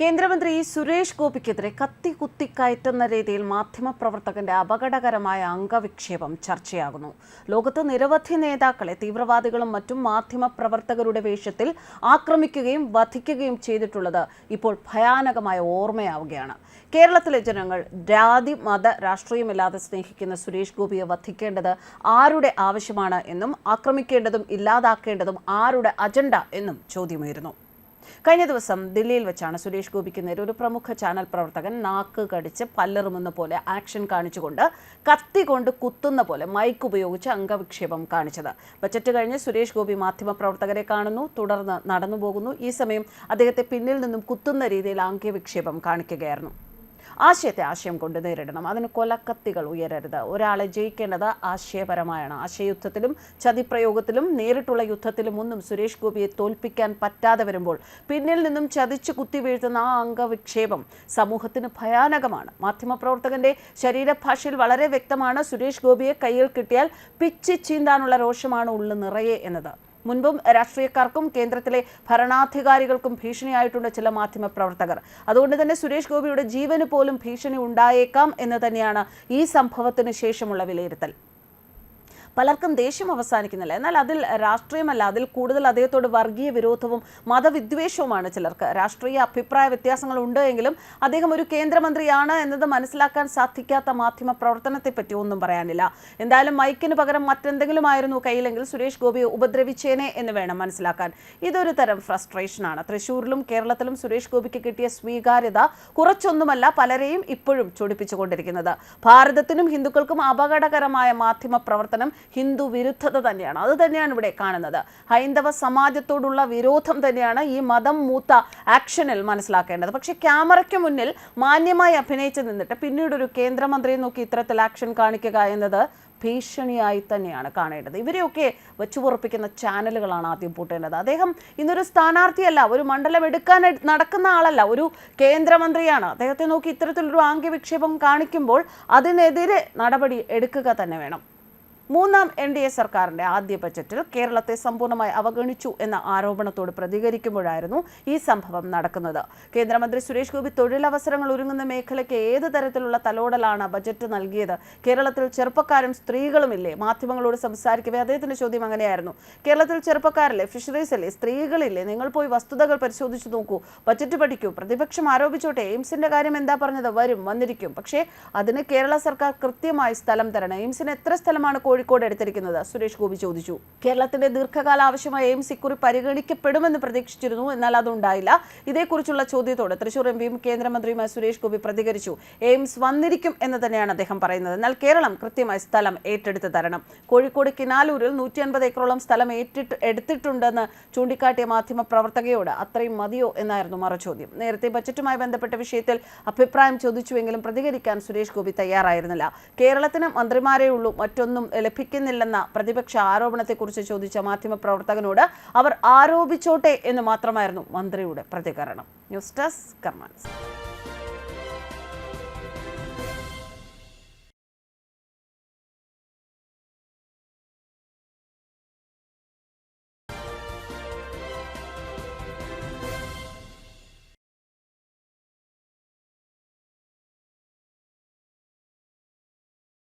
കേന്ദ്രമന്ത്രി സുരേഷ് ഗോപിക്കെതിരെ കത്തി കുത്തി കയറ്റുന്ന രീതിയിൽ മാധ്യമപ്രവർത്തകന്റെ അപകടകരമായ അംഗവിക്ഷേപം ചർച്ചയാകുന്നു. ലോകത്ത് നിരവധി നേതാക്കളെ തീവ്രവാദികളും മറ്റും മാധ്യമപ്രവർത്തകരുടെ വേഷത്തിൽ ആക്രമിക്കുകയും വധിക്കുകയും ചെയ്തിട്ടുള്ളത് ഇപ്പോൾ ഭയാനകമായ ഓർമ്മയാവുകയാണ്. കേരളത്തിലെ ജനങ്ങൾ ജാതി മത രാഷ്ട്രീയമില്ലാതെ സ്നേഹിക്കുന്ന സുരേഷ് ഗോപിയെ വധിക്കേണ്ടത് ആരുടെ ആവശ്യമാണ് എന്നും ആക്രമിക്കേണ്ടതും ഇല്ലാതാക്കേണ്ടതും ആരുടെ അജണ്ട എന്നും ചോദ്യമുയരുന്നു. കഴിഞ്ഞ ദിവസം ദില്ലിയിൽ വെച്ചാണ് സുരേഷ് ഗോപിക്ക് നേരെ ഒരു പ്രമുഖ ചാനൽ പ്രവർത്തകൻ നാക്ക് കടിച്ച് പല്ലറുമെന്ന പോലെ ആക്ഷൻ കാണിച്ചുകൊണ്ട് കത്തി കൊണ്ട് കുത്തുന്ന പോലെ മൈക്ക് ഉപയോഗിച്ച് അംഗവിക്ഷേപം കാണിച്ചത്. ബജറ്റ് കഴിഞ്ഞ് സുരേഷ് ഗോപി മാധ്യമപ്രവർത്തകരെ കാണുന്നു തുടർന്ന് നടന്നു പോകുന്നു ഈ സമയം അദ്ദേഹത്തെ പിന്നിൽ നിന്നും കുത്തുന്ന രീതിയിൽ അംഗവിക്ഷേപം കാണിക്കുകയായിരുന്നു. ആശയത്തെ ആശയം കൊണ്ട് നേരിടണം. അതിന് കൊലക്കത്തികൾ ഉയരരുത്. ഒരാളെ ജയിക്കേണ്ടത് ആശയപരമായാണ്. ആശയയുദ്ധത്തിലും ചതിപ്രയോഗത്തിലും നേരിട്ടുള്ള യുദ്ധത്തിലും ഒന്നും സുരേഷ് ഗോപിയെ തോൽപ്പിക്കാൻ പറ്റാതെ വരുമ്പോൾ പിന്നിൽ നിന്നും ചതിച്ചു കുത്തി വീഴ്ത്തുന്ന ആ അംഗവിക്ഷേപം സമൂഹത്തിന് ഭയാനകമാണ്. മാധ്യമപ്രവർത്തകന്റെ ശരീരഭാഷയിൽ വളരെ വ്യക്തമാണ് സുരേഷ് ഗോപിയെ കയ്യിൽ കിട്ടിയാൽ പിച്ചി ചീന്താനുള്ള രോഷമാണ് ഉള്ളു നിറയെ എന്നത്. മുൻപും രാഷ്ട്രീയക്കാർക്കും കേന്ദ്രത്തിലെ ഭരണാധികാരികൾക്കും ഭീഷണിയായിട്ടുണ്ട് ചില മാധ്യമ പ്രവർത്തകർ. അതുകൊണ്ട് തന്നെ സുരേഷ് ഗോപിയുടെ ജീവന് പോലും ഭീഷണി ഉണ്ടായേക്കാം എന്ന് തന്നെയാണ് ഈ സംഭവത്തിന് ശേഷമുള്ള വിലയിരുത്തൽ. പലർക്കും ദേഷ്യം അവസാനിക്കുന്നില്ല. എന്നാൽ അതിൽ രാഷ്ട്രീയമല്ല അതിൽ കൂടുതൽ അദ്ദേഹത്തോട് വർഗീയ വിരോധവും മതവിദ്വേഷവുമാണ് ചിലർക്ക്. രാഷ്ട്രീയ അഭിപ്രായ വ്യത്യാസങ്ങൾ ഉണ്ട് എങ്കിലും അദ്ദേഹം ഒരു കേന്ദ്രമന്ത്രിയാണ് എന്നത് മനസ്സിലാക്കാൻ സാധിക്കാത്ത മാധ്യമ പ്രവർത്തനത്തെ പറ്റി ഒന്നും പറയാനില്ല. എന്തായാലും മൈക്കിന് പകരം മറ്റെന്തെങ്കിലും ആയിരുന്നു കയ്യിലെങ്കിൽ സുരേഷ് ഗോപിയെ ഉപദ്രവിച്ചേനെ എന്ന് വേണം മനസ്സിലാക്കാൻ. ഇതൊരു തരം ഫ്രസ്ട്രേഷനാണ്. തൃശൂരിലും കേരളത്തിലും സുരേഷ് ഗോപിക്ക് കിട്ടിയ സ്വീകാര്യത കുറച്ചൊന്നുമല്ല പലരെയും ഇപ്പോഴും ചൊടിപ്പിച്ചുകൊണ്ടിരിക്കുന്നത്. ഭാരതത്തിനും ഹിന്ദുക്കൾക്കും അപകടകരമായ മാധ്യമ പ്രവർത്തനം ഹിന്ദു വിരുദ്ധത തന്നെയാണ്. അത് തന്നെയാണ് ഇവിടെ കാണുന്നത്. ഹൈന്ദവ സമാജത്തോടുള്ള വിരോധം തന്നെയാണ് ഈ മതം മൂത്ത ആക്ഷനിൽ മനസ്സിലാക്കേണ്ടത്. പക്ഷെ ക്യാമറയ്ക്ക് മുന്നിൽ മാന്യമായി അഭിനയിച്ചു നിന്നിട്ട് പിന്നീട് ഒരു കേന്ദ്രമന്ത്രിയെ നോക്കി ഇത്തരത്തിൽ ആക്ഷൻ കാണിക്കുക എന്നത് ഭീഷണിയായി തന്നെയാണ് കാണേണ്ടത്. ഇവരെയൊക്കെ വെച്ചുപുറപ്പിക്കുന്ന ചാനലുകളാണ് ആദ്യം പൂട്ടേണ്ടത്. അദ്ദേഹം ഇന്നൊരു സ്ഥാനാർത്ഥിയല്ല ഒരു മണ്ഡലം എടുക്കാൻ നടക്കുന്ന ആളല്ല ഒരു കേന്ദ്രമന്ത്രിയാണ്. അദ്ദേഹത്തെ നോക്കി ഇത്തരത്തിലൊരു ആംഗ്യവിക്ഷേപം കാണിക്കുമ്പോൾ അതിനെതിരെ നടപടി എടുക്കുക തന്നെ വേണം. മൂന്നാം എൻ ഡി എ സർക്കാരിന്റെ ആദ്യ ബജറ്റിൽ കേരളത്തെ സമ്പൂർണമായി അവഗണിച്ചു എന്ന ആരോപണത്തോട് പ്രതികരിക്കുമ്പോഴായിരുന്നു ഈ സംഭവം നടക്കുന്നത്. കേന്ദ്രമന്ത്രി സുരേഷ് ഗോപി തൊഴിലവസരങ്ങൾ ഒരുങ്ങുന്ന മേഖലയ്ക്ക് ഏത് തരത്തിലുള്ള തലോടലാണ് ബജറ്റ് നൽകിയത്? കേരളത്തിൽ ചെറുപ്പക്കാരും സ്ത്രീകളും സ്ത്രീകളുമില്ലേ മാധ്യമങ്ങളോട് സംസാരിക്കവേ അദ്ദേഹത്തിന്റെ ചോദ്യം അങ്ങനെയായിരുന്നു. കേരളത്തിൽ ചെറുപ്പക്കാരില്ലേ? ഫിഷറീസില്ലേ സ്ത്രീകളില്ലേ? നിങ്ങൾ പോയി വസ്തുതകൾ പരിശോധിച്ചു നോക്കൂ. ബജറ്റ് പഠിക്കൂ. പ്രതിപക്ഷം ആരോപിച്ചോട്ടെ. എയിംസിന്റെ കാര്യം എന്താ പറഞ്ഞത്? വരും വന്നിരിക്കും. പക്ഷേ അതിന് കേരള സർക്കാർ കൃത്യമായി സ്ഥലം തരണം. എയിംസിന് എത്ര സ്ഥലമാണ് കോഴിക്കോട് എടുത്തിരിക്കുന്നത്. സുരേഷ് ഗോപി ചോദിച്ചു. കേരളത്തിന്റെ ദീർഘകാല ആവശ്യമായ എയിംസ് ഇക്കുറി പരിഗണിക്കപ്പെടുമെന്ന് പ്രതീക്ഷിച്ചിരുന്നു. എന്നാൽ അതുണ്ടായില്ല. ഇതേക്കുറിച്ചുള്ള ചോദ്യത്തോട് തൃശൂർ എം പിയും കേന്ദ്രമന്ത്രിയുമായ സുരേഷ് ഗോപി പ്രതികരിച്ചു. എയിംസ് വന്നിരിക്കും എന്ന് തന്നെയാണ് അദ്ദേഹം പറയുന്നത്. എന്നാൽ കേരളം കൃത്യമായി സ്ഥലം ഏറ്റെടുത്ത് തരണം. കോഴിക്കോട് കിനാലൂരിൽ നൂറ്റി അൻപത് ഏക്കറോളം സ്ഥലം ഏറ്റിട്ട് എടുത്തിട്ടുണ്ടെന്ന് ചൂണ്ടിക്കാട്ടിയ മാധ്യമ പ്രവർത്തകയോട് അത്രയും മതിയോ എന്നായിരുന്നു മറുചോദ്യം. നേരത്തെ ബജറ്റുമായി ബന്ധപ്പെട്ട വിഷയത്തിൽ അഭിപ്രായം ചോദിച്ചുവെങ്കിലും പ്രതികരിക്കാൻ സുരേഷ് ഗോപി തയ്യാറായിരുന്നില്ല. കേരളത്തിന് മന്ത്രിമാരേ ഉള്ളൂ. മറ്റൊന്നും ലഭിക്കുന്നില്ലെന്ന പ്രതിപക്ഷ ആരോപണത്തെക്കുറിച്ച് ചോദിച്ച മാധ്യമപ്രവർത്തകനോട് അവർ ആരോപിച്ചോട്ടെ എന്ന് മാത്രമായിരുന്നു മന്ത്രിയുടെ പ്രതികരണം. News desk കർമാൻസ്